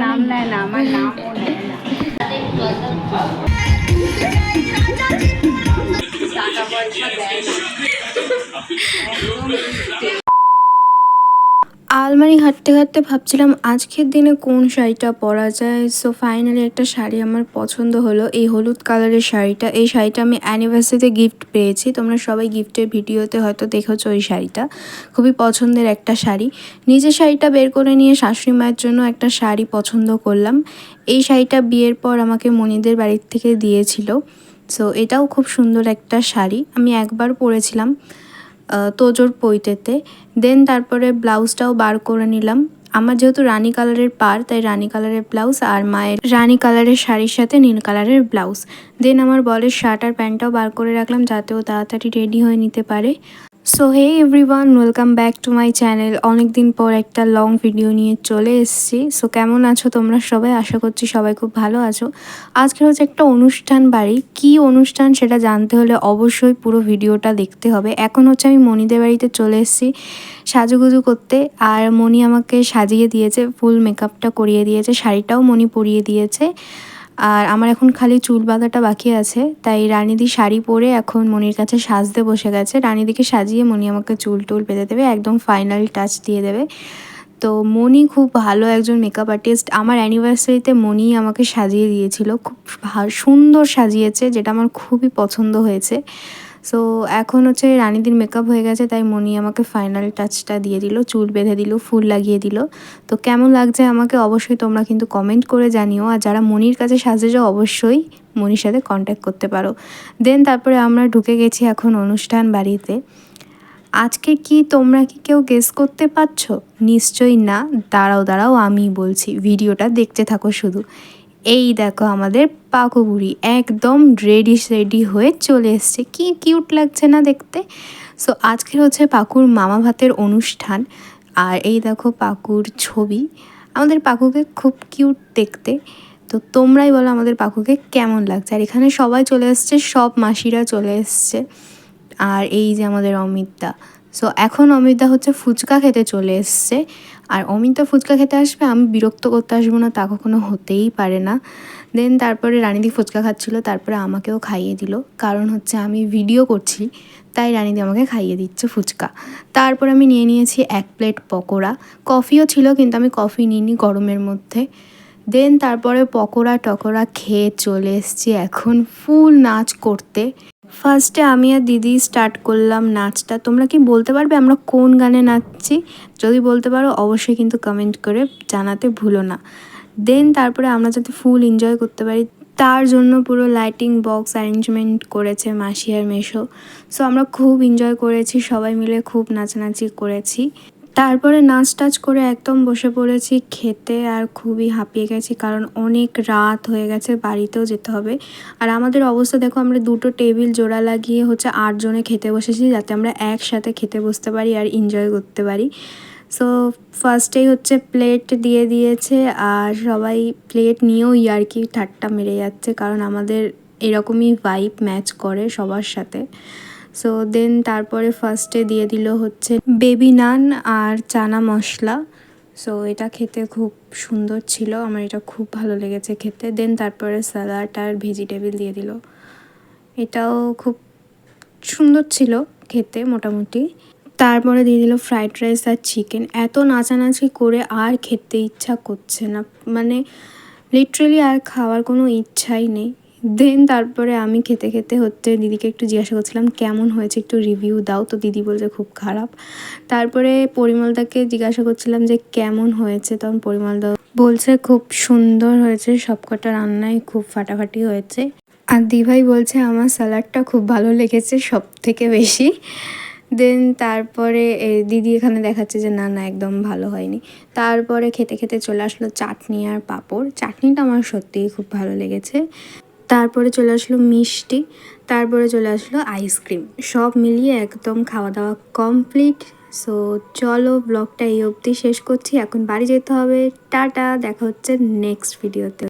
নাম নেয় না আমার নামও নেয় না টাকা পয়সা দেয় না আলমারি হাঁটতে হাঁটতে ভাবছিলাম আজকের দিনে কোন শাড়িটা পরা যায়। সো ফাইনালি একটা শাড়ি আমার পছন্দ হলো, এই হলুদ কালারের শাড়িটা। এই শাড়িটা আমি অ্যানিভার্সারিতে গিফট পেয়েছি। তোমরা সবাই গিফটের ভিডিওতে হয়তো দেখেছ ওই শাড়িটা। খুবই পছন্দের একটা শাড়ি। নিজের শাড়িটা বের করে নিয়ে শাশুড়ি মায়ের জন্য একটা শাড়ি পছন্দ করলাম। এই শাড়িটা বিয়ের পর আমাকে মনিদের বাড়ির থেকে দিয়েছিল। সো এটাও খুব সুন্দর একটা শাড়ি। আমি একবার পরেছিলাম। তোজোর পৈতেতে। দেন তারপরে ব্লাউজটাও বার করে নিলাম। আমার যেহেতু রানী কালারের পার, তাই রানী কালারের ব্লাউজ আর মায়ের রানী কালারের শাড়ির সাথে নীল কালারের ব্লাউজ। দেন আমার বলের শার্ট আর প্যান্টটাও বার করে রাখলাম যাতে ও তাড়াতাড়ি রেডি হয়ে নিতে পারে। So hey everyone welcome back to my channel অনেক দিন পর একটা লং ভিডিও নিয়ে চলে এসেছি। সো কেমন আছো তোমরা সবাই? আশা করছি সবাই খুব ভালো আছো। আজকে হচ্ছে একটা অনুষ্ঠান বাড়ি। কি অনুষ্ঠান সেটা জানতে হলে অবশ্যই পুরো ভিডিওটা দেখতে হবে। এখন হচ্ছে আমি মণিদের বাড়িতে চলে এসেছি সাজুগুজু করতে। আর মণি আমাকে সাজিয়ে দিয়েছে ফুল মেকআপটা করিয়ে দিয়েছে, শাড়িটাও মণি পরিয়ে দিয়েছে। আর আমার এখন খালি চুল বাঁধাটা বাকি আছে, তাই রানিদি শাড়ি পরে এখন মনির কাছে সাজতে বসে গেছে। রানীদিকে সাজিয়ে মনি আমাকে চুল টুল বেঁধে দেবে, একদম ফাইনাল টাচ দিয়ে দেবে। তো মনি খুব ভালো একজন মেকআপ আর্টিস্ট আমার অ্যানিভার্সারিতে মনি আমাকে সাজিয়ে দিয়েছিল, খুব সুন্দর সাজিয়েছে, যেটা আমার খুবই পছন্দ হয়েছে। সো এখন হচ্ছে রানীদির মেকআপ হয়ে গেছে, তাই মনি আমাকে ফাইনাল টাচটা দিয়ে দিল, চুল বেঁধে দিল, ফুল লাগিয়ে দিল। তো কেমন লাগছে আমাকে অবশ্যই তোমরা কিন্তু কমেন্ট করে জানিও, আর যারা মনির কাছে সাজে যাও অবশ্যই মনির সাথে কন্ট্যাক্ট করতে পারো। দেন তারপরে আমরা ঢুকে গেছি এখন অনুষ্ঠান বাড়িতে। আজকে কি তোমরা কি কেউ গেস করতে পারছ? নিশ্চয়ই না, দাঁড়াও দাঁড়াও আমি বলছি ভিডিওটা দেখতে থাকো শুধু। এই দেখো আমাদের পাকো বুড়ি একদম রেডি রেডি হয়ে চলে এসছে। কি কিউট লাগছে না দেখতে? সো আজকের হচ্ছে পাকুর মামা ভাতের অনুষ্ঠান। আর এই দেখো পাকুর ছবি। আমাদের পাকুকে খুব কিউট দেখতে। তো তোমরাই বলো আমাদের পাকুকে কেমন লাগছে? আর এখানে সবাই চলে এসছে, সব মাসিরা চলে এসছে। আর এই যে আমাদের অমিতদা। সো এখন অমিতদা হচ্ছে ফুচকা খেতে চলে এসছে। আর অমিতদা ফুচকা খেতে আসবে, আমি বিরক্ত করতে আসব না, তা কখনো হতেই পারে না। দেন তারপরে রানীদি ফুচকা খাচ্ছিল, তারপরে আমাকেও খাইয়ে দিল। কারণ হচ্ছে আমি ভিডিও করছি, তাই রানীদি আমাকে খাইয়ে দিচ্ছে ফুচকা। তারপর আমি নিয়ে নিয়েছি এক প্লেট পকোড়া। কফিও ছিল, কিন্তু আমি কফি নিইনি গরমের মধ্যে। দেন তারপরে পকোড়া টকোড়া খেয়ে চলে এসেছি এখন ফুল নাচ করতে। ফার্স্টে আমি আর দিদি স্টার্ট করলাম নাচটা। তোমরা কি বলতে পারবে আমরা কোন গানে নাচছি? যদি বলতে পারো অবশ্যই কিন্তু কমেন্ট করে জানাতে ভুলো না। দেন তারপরে আমরা যাতে ফুল এনজয় করতে পারি, তার জন্য পুরো লাইটিং বক্স অ্যারেঞ্জমেন্ট করেছে মাসি আর মেশো। সো আমরা খুব এনজয় করেছি, সবাই মিলে খুব নাচানাচি করেছি। তারপরে নাচ টাচ করে একদম বসে পড়েছি, খেতে আর খুবই হাঁপিয়ে গেছি কারণ অনেক রাত হয়ে গেছে, বাড়িতেও যেতে হবে। আর আমাদের অবস্থা দেখো, আমরা দুটো টেবিল জোড়া লাগিয়ে হচ্ছে আটজনে খেতে বসেছি যাতে আমরা একসাথে খেতে বসতে পারি আর এনজয় করতে পারি। সো ফার্স্টেই হচ্ছে প্লেট দিয়ে দিয়েছে আর সবাই প্লেট নিয়েও ইয়ার্কি ঠাট্টা মেরে যাচ্ছে কারণ আমাদের এরকমই ভাইব ম্যাচ করে সবার সাথে। সো দেন তারপরে ফার্স্টে দিয়ে দিল হচ্ছে বেবি নান আর চানা মশলা। সো এটা খেতে খুব সুন্দর ছিল, আমার এটা খুব ভালো লেগেছে খেতে। দেন তারপরে স্যালাড আর ভেজিটেবিল দিয়ে দিল। এটাও খুব সুন্দর ছিল খেতে মোটামুটি। তারপরে দিয়ে দিল ফ্রাইড রাইস আর চিকেন এত নাচানাচি করে আর খেতে ইচ্ছা করছে না। মানে লিটারেলি আর খাওয়ার কোনো ইচ্ছাই নেই। দেন তারপরে আমি খেতে খেতে হচ্ছে দিদিকে একটু জিজ্ঞাসা করছিলাম, কেমন হয়েছে? একটু রিভিউ দাও। তো দিদি বলছে, খুব খারাপ। তারপরে পরিমলদাকে জিজ্ঞাসা করছিলাম যে, কেমন হয়েছে? তখন পরিমলদা বলছে, খুব সুন্দর হয়েছে, সবকটা রান্নাই খুব ফাটাফাটি হয়েছে। আর দিভাই বলছে, আমার স্যালাডটা খুব ভালো লেগেছে সব থেকে বেশি। দেন তারপরে দিদি এখানে দেখাচ্ছে যে, না না, একদম ভালো হয়নি। তারপরে খেতে খেতে চলে আসলো চাটনি আর পাঁপড়। চাটনিটা আমার সত্যিই খুব ভালো লেগেছে। তারপরে চলে আসলো মিষ্টি, তারপরে চলে আসলো আইসক্রিম। সব মিলিয়ে একদম খাওয়া দাওয়া কমপ্লিট। সো চলো ব্লগটা এই অবধি শেষ করছি। এখন বাড়ি যেতে হবে। টাটা, দেখা হচ্ছে নেক্সট ভিডিওতে